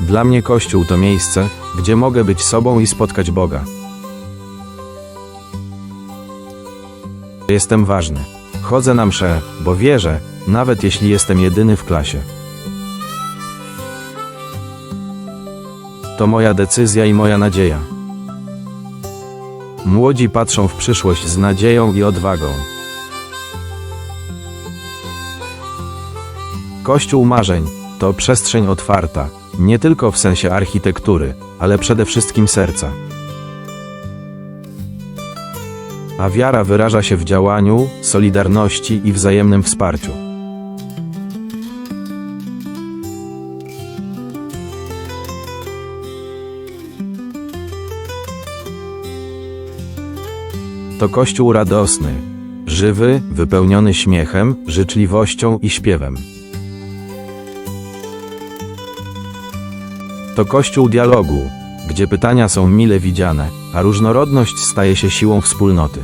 Dla mnie Kościół to miejsce, gdzie mogę być sobą i spotkać Boga. Jestem ważny. Chodzę na mszę, bo wierzę, nawet jeśli jestem jedyny w klasie. To moja decyzja i moja nadzieja. Młodzi patrzą w przyszłość z nadzieją i odwagą. Kościół marzeń to przestrzeń otwarta, nie tylko w sensie architektury, ale przede wszystkim serca. A wiara wyraża się w działaniu, solidarności i wzajemnym wsparciu. To kościół radosny, żywy, wypełniony śmiechem, życzliwością i śpiewem. To kościół dialogu, gdzie pytania są mile widziane, a różnorodność staje się siłą wspólnoty.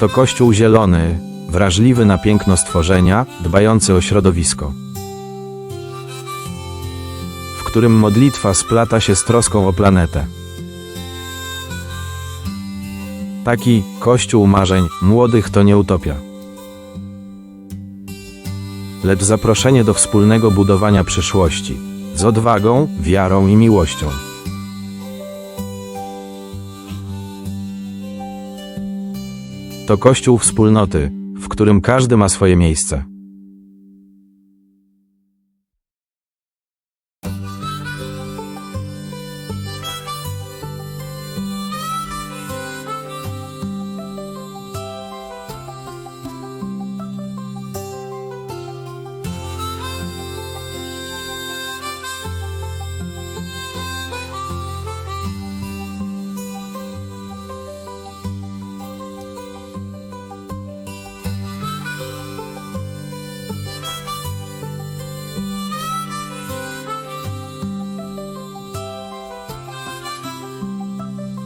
To kościół zielony, wrażliwy na piękno stworzenia, dbający o środowisko. W którym modlitwa splata się z troską o planetę. Taki kościół marzeń młodych to nie utopia. Lecz zaproszenie do wspólnego budowania przyszłości z odwagą, wiarą i miłością. To kościół wspólnoty, w którym każdy ma swoje miejsce.